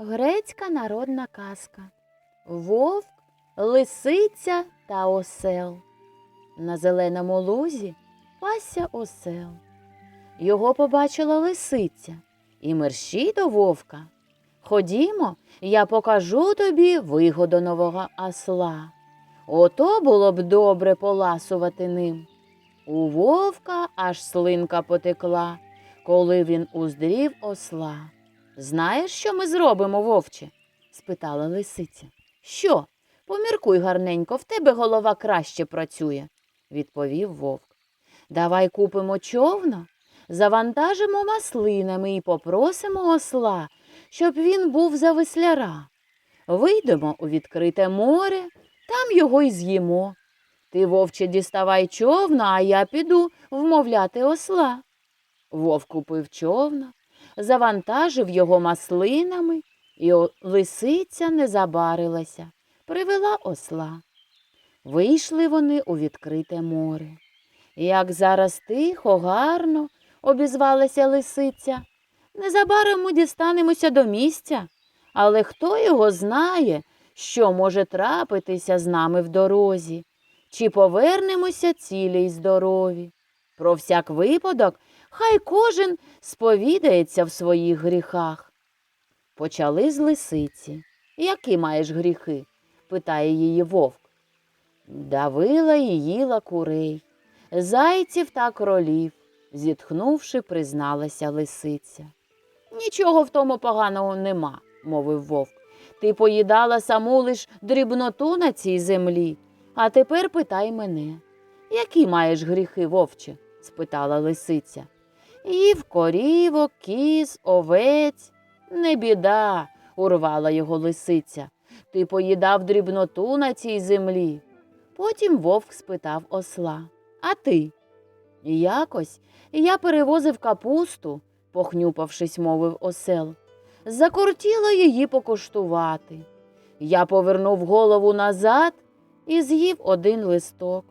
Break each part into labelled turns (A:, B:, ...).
A: Грецька народна казка. Вовк, лисиця та осел. На зеленому лузі пасся осел. Його побачила лисиця і мерщій до вовка. Ходімо, я покажу тобі вигоду нового осла. Ото було б добре поласувати ним. У вовка аж слинка потекла, коли він уздрів осла. Знаєш, що ми зробимо, вовче? спитала лисиця. Що? Поміркуй гарненько, в тебе голова краще працює, відповів вовк. Давай купимо човно, завантажимо маслинами і попросимо осла, щоб він був за весляра. Вийдемо у відкрите море, там його й з'їмо. Ти, вовче, діставай човна, а я піду вмовляти осла. Вовк купив човна, завантажив його маслинами, і лисиця не забарилася, привела осла. Вийшли вони у відкрите море. Як зараз тихо, гарно, обізвалася лисиця. Незабаром ми дістанемося до місця, але хто його знає, що може трапитися з нами в дорозі, чи повернемося цілі й здорові. Про всяк випадок хай кожен сповідається в своїх гріхах. Почали з лисиці. Які маєш гріхи? питає її вовк. Давила і їла курей, зайців та кролів, зітхнувши, призналася лисиця. Нічого в тому поганого нема, мовив вовк. Ти поїдала саму лиш дрібноту на цій землі, а тепер питай мене. Які маєш гріхи, вовче? спитала лисиця. Їв корівок, кіз, овець. Не біда, урвала його лисиця. Ти поїдав дрібноту на цій землі. Потім вовк спитав осла. А ти? Якось я перевозив капусту, похнюпавшись, мовив осел. Закортіло її покуштувати. Я повернув голову назад і з'їв один листок.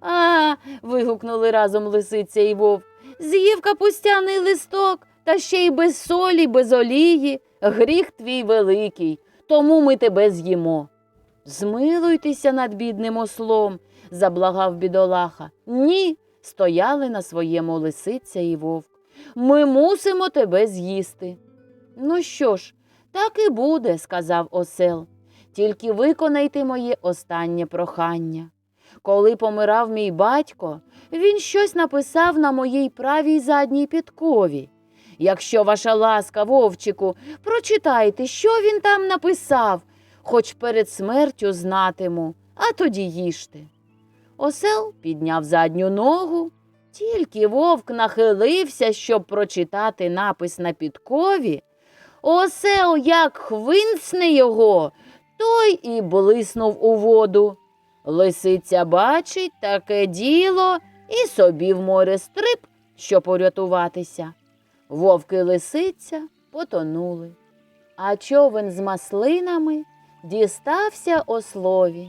A: А. вигукнули разом лисиця і вовк. З'їв капустяний листок, та ще й без солі, без олії. Гріх твій великий, тому ми тебе з'їмо. Змилуйтеся над бідним ослом, заблагав бідолаха. Ні, стояли на своєму лисиця і вовк. Ми мусимо тебе з'їсти. Ну що ж, так і буде, сказав осел. Тільки виконайте моє останнє прохання. Коли помирав мій батько, він щось написав на моїй правій задній підкові. Якщо ваша ласка, вовчику, прочитайте, що він там написав, хоч перед смертю знатиму, а тоді їжте. Осел підняв задню ногу, тільки вовк нахилився, щоб прочитати напис на підкові. Осел як хвинцне його, той і блиснув у воду. Лисиця бачить таке діло і собі в море стриб, щоб порятуватися. Вовки лисиця потонули, а човен з маслинами дістався ослові.